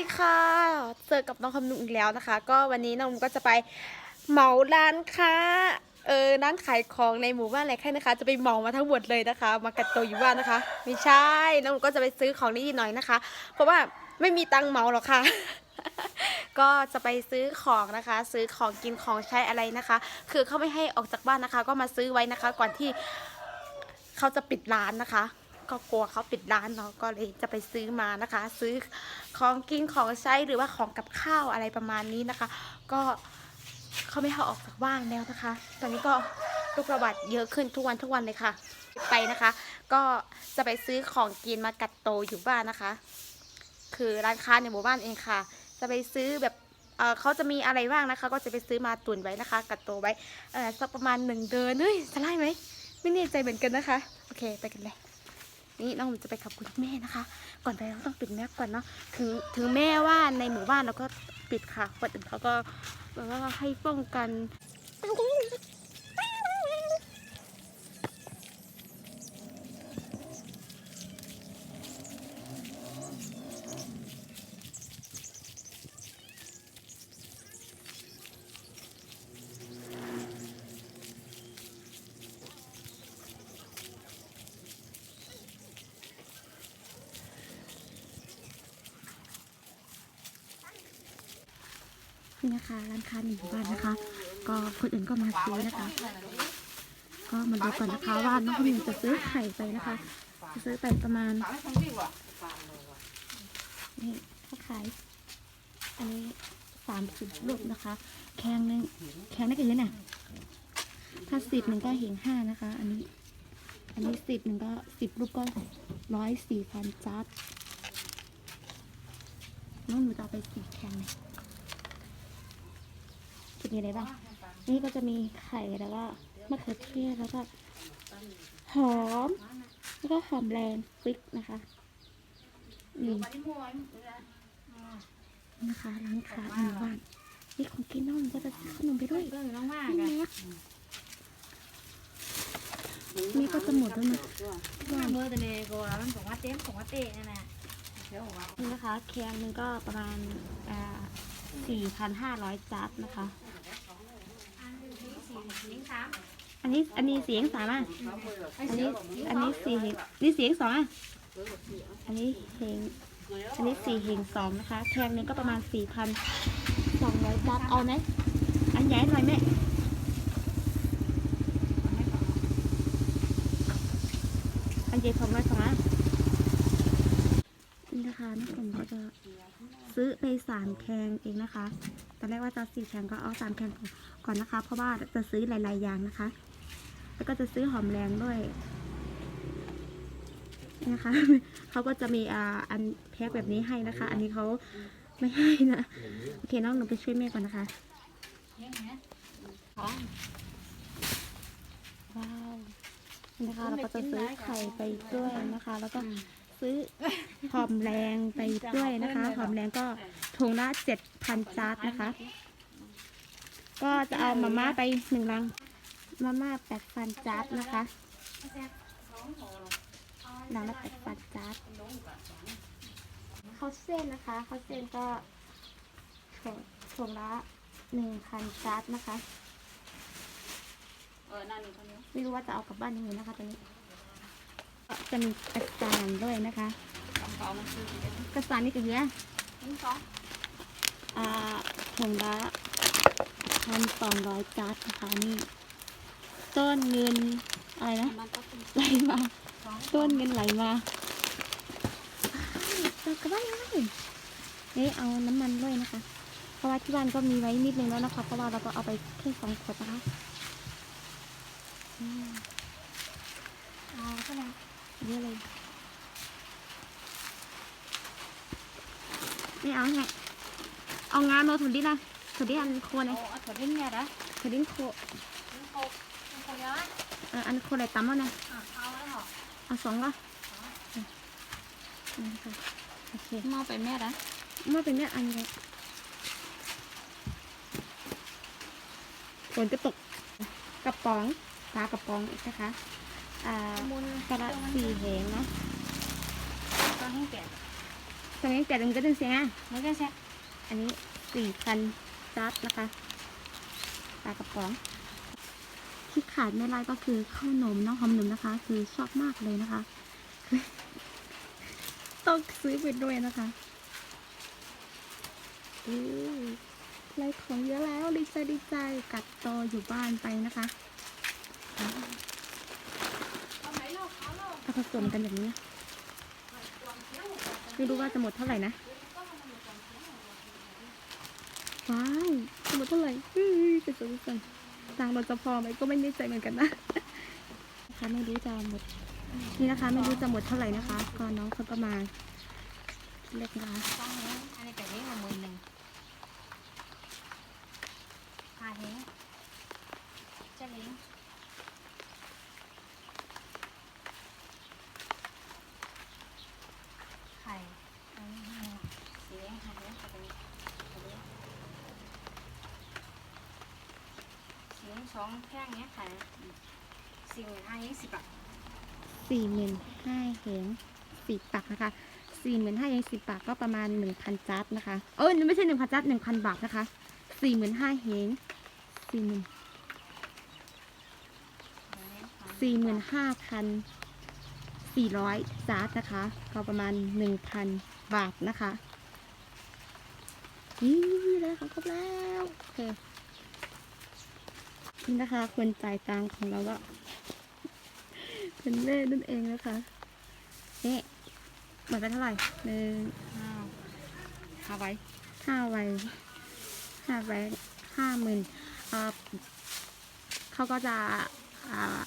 ดีค่ะ เจอกับน้องคำนุอีกแล้วนะคะ ก็วันนี้น้องก็จะไปเหมาร้านค้า เออร้านขายของในหมู่บ้านอะไรแค่นะคะ จะไปเหมามาทั้งหมดเลยนะคะ มากัดตัวอยู่บ้านนะคะ ไม่ใช่ น้องก็จะไปซื้อของนิดหน่อยนะคะ เพราะว่าไม่มีตังเหมาหรอกค่ะ ก็จะไปซื้อของนะคะ ซื้อของกินของใช้อะไรนะคะ คือเขาไม่ให้ออกจากบ้านนะคะ ก็มาซื้อไว้นะคะ ก่อนที่เขาจะปิดร้านนะคะ ก็กลัวเขาปิดร้านเนาะก็เลยจะไปซื้อมานะคะ ซื้อของกินของใช้หรือว่าของกับข้าวอะไรประมาณนี้นะคะ ก็เขาไม่ให้ออกจากบ้านแล้วนะคะ ตอนนี้ก็ลูกระบาดเยอะขึ้นทุกวันทุกวันเลยค่ะ ไปนะคะ ก็จะไปซื้อของกินมากัดโตอยู่บ้านนะคะ คือร้านค้าในหมู่บ้านเองค่ะ จะไปซื้อแบบเขาจะมีอะไรบ้างนะคะ ก็จะไปซื้อมาตุนไว้นะคะ กัดโตไว้สักประมาณหนึ่งเดือนเฮ้ยจะไล่ไหมไม่แน่ใจเหมือนกันนะคะ โอเค ไปกันเลย นี่น้องจะไปขับคุณแม่นะคะ ก่อนไปเราต้องปิดแม่ก่อนเนาะถึงถึงแม่ว่าในหมู่บ้านเราก็ปิดค่ะคนอื่นเขาก็แบบว่าให้ป้องกัน นี่นะคะร้านค้าในหมู่บ้านนะคะ ก็คนอื่นก็มาซื้อนะคะ ก็มาดูก่อนนะคะว่าน้องคนหนึ่งจะซื้อไข่ไปนะคะ จะซื้อไปประมาณนี่เขาขายอันนี้สามสิบลูกนะคะ แข็งหนึ่งแข็งได้กี่เยอะเนี่ยถ้าสิบหนึ่งก็เหงห้านะคะ อันนี้ อันนี้สิบหนึ่งก็สิบลูกก็ร้อยสี่พันจัดน้องหนูจะเอาไปสี่แข็งเลย มีอะไรบ้าง นี่ก็จะมีไข่แล้วก็มะเขือเทศแล้วก็หอม แล้วก็หอมแรงพริกนะคะนี่นะคะร้านค้าในหมู่บ้านนี่ของกินน้องก็จะซื้อขนมไปด้วยนี่นะนี่ก็จะหมดแล้วนะว่าเมื่อตะเนโกะมันบอกว่าเต็มของว่าเตะนั่นแหละนี่นะคะแคงนึงก็ประมาณสี่พันห้าร้อยจัดนะคะ อันนี้อันนี้เสียงสามอะ อันนี้อันนี้สี่เหงนี่เสียงสองอะ อันนี้เหงอันนี้สี่เหงสองนะคะ แทงหนึงก็ประมาณสี่พันสองร้อยจัดเอาไหมอันใหญ่หน่อยแม่อันใหญ่สองร้อยสองอะนี่นะคะน้องผมก็จะซื้อไปสามแคงเองนะคะตอน แรกว่าจะสี่แคงก็เอาสามแคงก่อนนะคะ เพราะว่าจะซื้อหลาย ๆ อย่างนะคะ แล้วก็จะซื้อหอมแรงด้วยนี่นะคะเขาก็จะมีอ่าอันแพ็คแบบนี้ให้นะคะ อันนี้เขาไม่ให้นะโอเคน้องหนูไปช่วยแม่ก่อนนะคะของว้าวนี่นะคะเราก็จะซื้อไข่ไปด้วยนะคะ แล้วก็ ซื้อหอมแรงไปด้วยนะคะหอมแรงก็ถุงละเจ็ดพันจาร์ดนะคะ ก็จะเอามาม่าไปหนึ่งลังมาม่าแปดพันจาร์ดนะคะหลังละแปดพันจาร์ดข้าวเส้นนะคะข้าวเส้นก็ถุงถุงละหนึ่งพันจาร์ดนะคะเออนั่นนี่คนนี้ไม่รู้ว่าจะเอากลับบ้านยังไงนะคะตอนนี้ก็ จะมีกระสานด้วยนะคะสองมันคือกระสานนี่ก็เยอะลิงสองอ่าถุงละพันสองร้อยจัดนะคะนี่ต้นเงินอะไรนะมันก็เป็นไหลมาสองต้นเงินไหลมาเรากลับบ้านเลยนี่เอาน้ำมันด้วยนะคะ เพราะว่าที่บ้านก็มีไว้นิดนึงแล้วนะคะ เพราะว่าเราก็เอาไปแค่สองขวดนะคะอืมเอาก็แล้วเย อะเลยไม่เอาไงเอางานโนถุนดินะถุนดิอันโคนเลยโอ้เอาถั่วดิ้นเนี่ยนะถุนดินโคลิงโคลิงโคเยอะเอออันโคนอะไรตั้มแล้วนะอะเอาแล้วเหรอเอาสองก็นี่ค่ะโอเคมอไปแม่ละเมื่อเป็นเนี่ยอันนี้ฝนจะตกกระป๋องปลากระป๋องอีกนะคะ อ่ามุนกระดาษสี่เหงเนาะก็ให้แก่ตรงนี้แต่ตรงนี้ก็ตึงเสียงอะไม่ใช่ใช่อันนี้สี่พันจัดนะคะปลากระป๋องที่ขาดไม่ได้ก็คือข้าวนมน้องหอมหนุ่มนะคะ คือชอบมากเลยนะคะต้องซื้อไปด้วยนะคะอู้ไรของเยอะแล้วดีใจดีใจกัดโตออยู่บ้านไปนะคะาผสมกันแบบนี้ไม่รู้ว่าจะหมดเท่าไหร่นะว้าวจะหมดเท่าไหร่เฮ้ยจะสนสันตังเราจะพอไหมก็ไม่แน่ใจเหมือนกันนะนะคะไม่รู้จะหมดนี่นะคะ ไม่รู้จะหมดเท่าไหร่นะคะ ก็น้องเขาก็มาเล็กนะคะอันนี้แต่เลี้มาหมื่นหนึ่งพาเลี้ยงจะเลี้ยงไข่อันนี้ให้หน่อย สีเลี้ยงค่ะเลี้ยงค่ะเลี้ยงค่ะเลี้ยงสีเลี้ยงสองแท่งเนี้ยค่ะสี่หมื่นห้ายี่สิบบาทสี่หมื่นห้าเหงสิบปากนะคะสี่หมื่นห้าเหงสิบปากก็ประมาณหนึ่งพันจัดนะคะเออไม่ใช่หนึ่งพันจัดหนึ่งพันบาทนะคะสี่หมื่นห้าเหงสี่หมื่นสี่หมื่นห้าพันสี่ร้อยจัดนะคะ ก็ประมาณหนึ่งพันบาทนะคะ นี่เลยค่ะครบแล้วโอเคนี่นะคะคนจ่ายตังค์ของเราก็เป็นแม่นั่นเองนะคะนี่หมดไปเท่าไหร่หนึ่งอ้าวหาไว้ห้าใบห้าใบห้าหมื่นอ่าเขาก็จะอ่า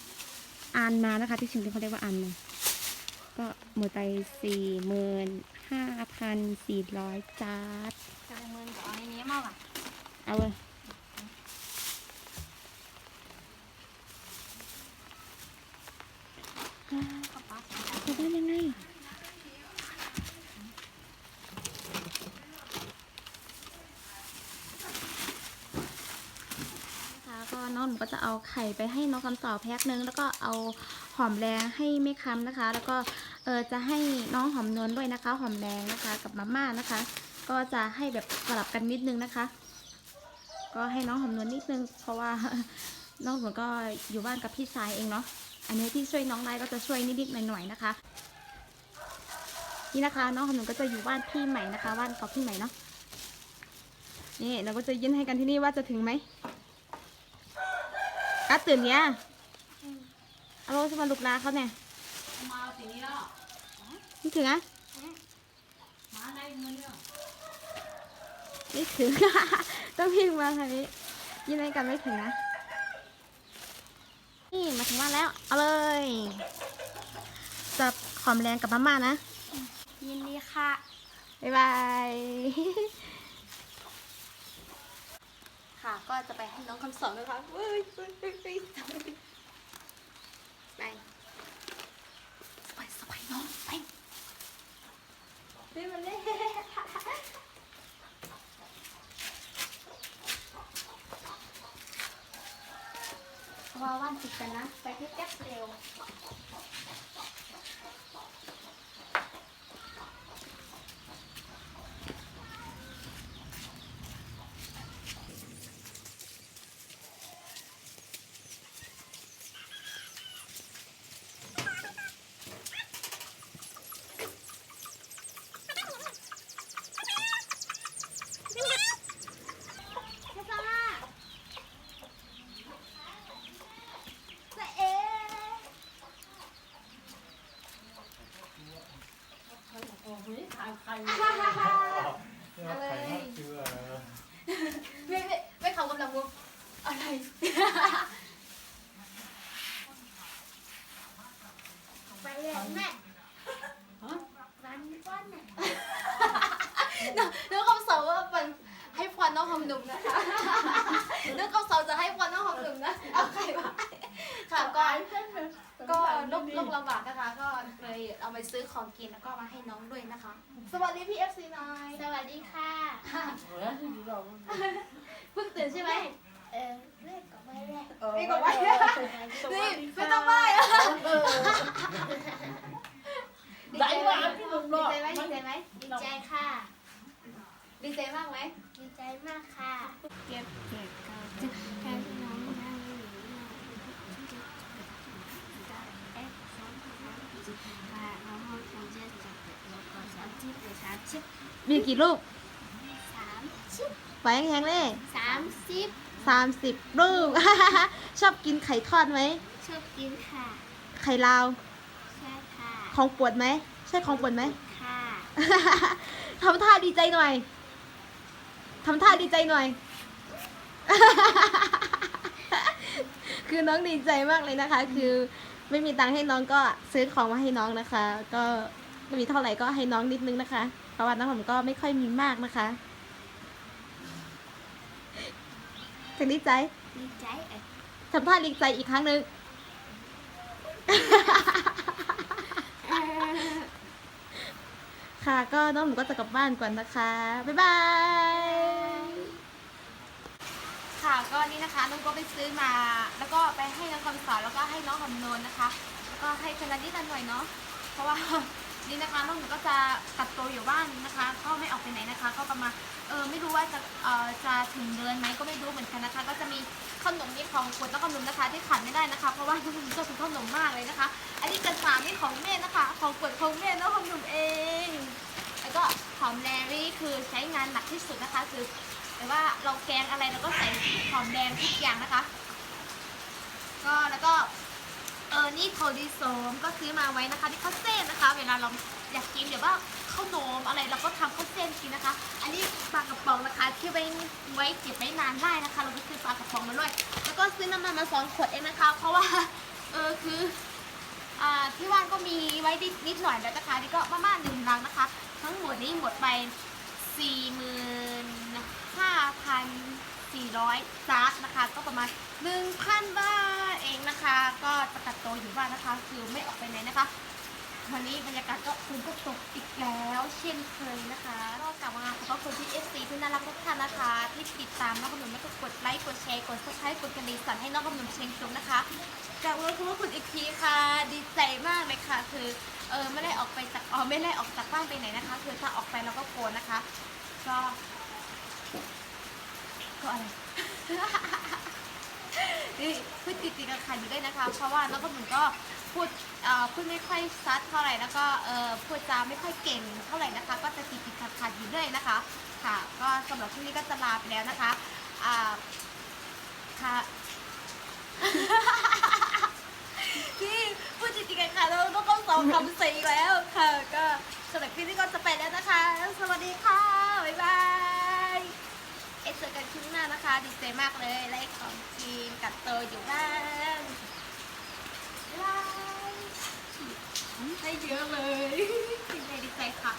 อ่านมานะคะ ที่ชิงที่เขาเรียกว่าอ่านมา ก็หมดไปสี่หมื่นห้าพันสี่ร้อยจาร์ดจะเป็นหมื่นกับเอาในนี้มากอะเอาเลยอ่าก็ปั๊บจะได้ยังไง ค่ะก็น้องหนูก็จะเอาไข่ไปให้น้องคำสอบแพ็คนึง แล้วก็เอาหอมแดงให้แม่คำนะคะ แล้วก็เออจะให้น้องหอมนวลด้วยนะคะ หอมแดงนะคะกับมาม่านะคะ ก็จะให้แบบสลับกันนิดนึงนะคะ ก็ให้น้องหอมนวลนิดนึง เพราะว่าน้องหนูก็อยู่บ้านกับพี่ชายเองเนาะอันนี้ที่ช่วยน้องได้ก็จะช่วยนิดๆหน่อยๆนะคะนี่นะคะ น้องหอมนวลก็จะอยู่บ้านพี่ใหม่นะคะบ้านกับพี่ใหม่เนาะนี่เราก็จะยื่นให้กันที่นี่ว่าจะถึงไหม กัดตื่นเนี้ยเอาโลจะมาลุกลาเขาเนี่ยมาสีนี้แล้วไม่ถึงอะมาได้เงินเนี่ยไม่ถึง ต้องพิงมาทางนี้ยินให้กันไม่ถึงนะ นี่มาถึงบ้านแล้ว เอาเลยจับหอมแรงกับมาม่านะ ยินดีค่ะ บ๊ายบาย ค่ะ ก็จะไปให้น้องคำสอนนะคะเว้ยเว้ยเว้ยเว้ยไปสบายน้องไปเฮ้ยมันเล่ว่าว่านติดกันนะ ไปที่แก๊ปเร็ว อะไรไม่ไม่ไม่เขากำลังมุกอะไรไปเลยแม่ร้านก้อนน่ะน้อคำสอนว่ามันให้พรน้องหอมหนุ่มนะคะน้อคำสอนจะให้พรน้องหอมหนุ่มนะเอาใครมาค่ะก็ ก็โรคโรคระบากนะคะ ก็เลยเอาไปซื้อของกินแล้วก็มาให้น้องด้วยนะคะ สวัสดีพี่เอฟซีน้อยสวัสดีค่ะเพิ่งตื่นใช่ไหมเออเรียกกัไม่เรียกนี่ก็ม่านี่ไม่ต้องไหว้อะใจไหวพี่หนุ่มหรดีอกใจไหมดีใจไหมดีใจค่ะ ดีใจมากไหมดีใจมากค่ะ เก็บเก็บ มีกี่ลูกสามชิบไปแข็งๆเลยสามสิบสามสิบลูก ชอบกินไข่ทอดไหม ชอบกินค่ะไข่ลาว ใช่ค่ะของปวดไหม ใช่ของปวดไหม ค่ะทำท่าดีใจหน่อย ทำท่าดีใจหน่อย คือน้องดีใจมากเลยนะคะ คือไม่มีตังค์ให้น้องก็ซื้อของมาให้น้องนะคะ ก็ไม่มีเท่าไหร่ก็ให้น้องนิดนึงนะคะ เพราะว่าน้องผมก็ไม่ค่อยมีมากนะคะถึงดีใจดีใจเอะทำท่าดีใจอีกครั้งหนึ่งค่ะก็น้องหนูก็จะกลับบ้านก่อนนะคะ บ๊ายบาย ค่ะก็นี่นะคะน้องก็ไปซื้อมา แล้วก็ไปให้น้องคำสอนแล้วก็ให้น้องคำนวณนะคะ แล้วก็ให้คนะนิดหน่อยเนาะ เพราะว่า นี่นะคะน้องหนูก็จะกักตัวอยู่บ้านนะคะก็ไม่ออกไปไหนนะคะ ก็ประมาณเออไม่รู้ว่าจะเออจะถึงเดือนไหมก็ไม่รู้เหมือนกันนะคะ ก็จะมีขนมนี่ของขวดน้องขนมนะคะที่ขาดไม่ได้นะคะ เพราะว่าน้องขนมชอบกินขนมมากเลยนะคะ อันนี้กระสามนี่ของแม่นะคะ ของขวดของแม่น้องขนมเอง แล้วก็หอมแดงนี่คือใช้งานหนักที่สุดนะคะ คือแต่ว่าเราแกงอะไรเราก็ใส่หอมแดงทุกอย่างนะคะ ก็แล้วก็ เออนี่โคดิโซมก็ซื้อมาไว้นะคะที่ข้าวเส้นนะคะ เวลาเราอยากกินเดี๋ยวว่าข้าวโนมอะไรเราก็ทำข้าวเส้นกินนะคะ อันนี้ปลากระป๋องนะคะที่ไว้ไว้เก็บไว้นานได้นะคะ เราก็ซื้อปลากระป๋องมาด้วย แล้วก็ซื้อน้ำมันมาสองขวดเองนะคะ เพราะว่าเออคืออ่าที่ว่างก็มีไว้นิดนิดหน่อยแล้วนะคะนี่ก็ประมาณหนึ่งลังนะคะ ทั้งหมดนี้หมดไปสี่หมื่นห้าพัน สี่ร้อยซาร์นะคะ ก็ประมาณหนึ่งพันบาทเองนะคะ ก็ประกัดตัวอยู่บ้านนะคะ คือไม่ออกไปไหนนะคะ วันนี้บรรยากาศก็ฝนก็ตกอีกแล้วเช่นเคยนะคะก็กลับมาขอบคุณที่เอฟซีที่น่ารักทุกท่านนะคะที่ติดตามน้องขนมแล้วก็กดไลค์กดแชร์กดซับสไครต์กดกระดิ่งสั่นให้น้องขนมเชียงตุงนะคะกลับมาคุณว่าคุณอีกทีค่ะดีใจมากเลยค่ะคือเออไม่ได้ออกไปจากอ๋อไม่ได้ออกจากบ้านไปไหนนะคะ คือถ้าออกไปเราก็โกนนะคะ ก็ ก็อะไร นี่พูดติดๆกันขันอยู่ด้วยนะคะ เพราะว่าน้องขนมก็พูดเอ่อพูดไม่ค่อยชัดเท่าไหร่แล้วก็เออพูดจาไม่ค่อยเก่งเท่าไหร่นะคะ ก็จะติดๆขัดๆอยู่ด้วยนะคะ ค่ะ ก็สำหรับที่นี้ก็จะลาไปแล้วนะคะอ่าค่ะ ที่พูดจริงๆกันค่ะเราต้องเข้าสองคำสี่แล้วค่ะ ก็สำหรับคลิปนี้ก็จะไปแล้วนะคะ สวัสดีค่ะ บ๊ายบาย กันคลิปหน้านะคะ ดีใจมากเลยไลฟ์ของจีนกัดโตวอยู่บ้านบ๊ายบายให้เยอะเลยดีใจดีใจค่ะ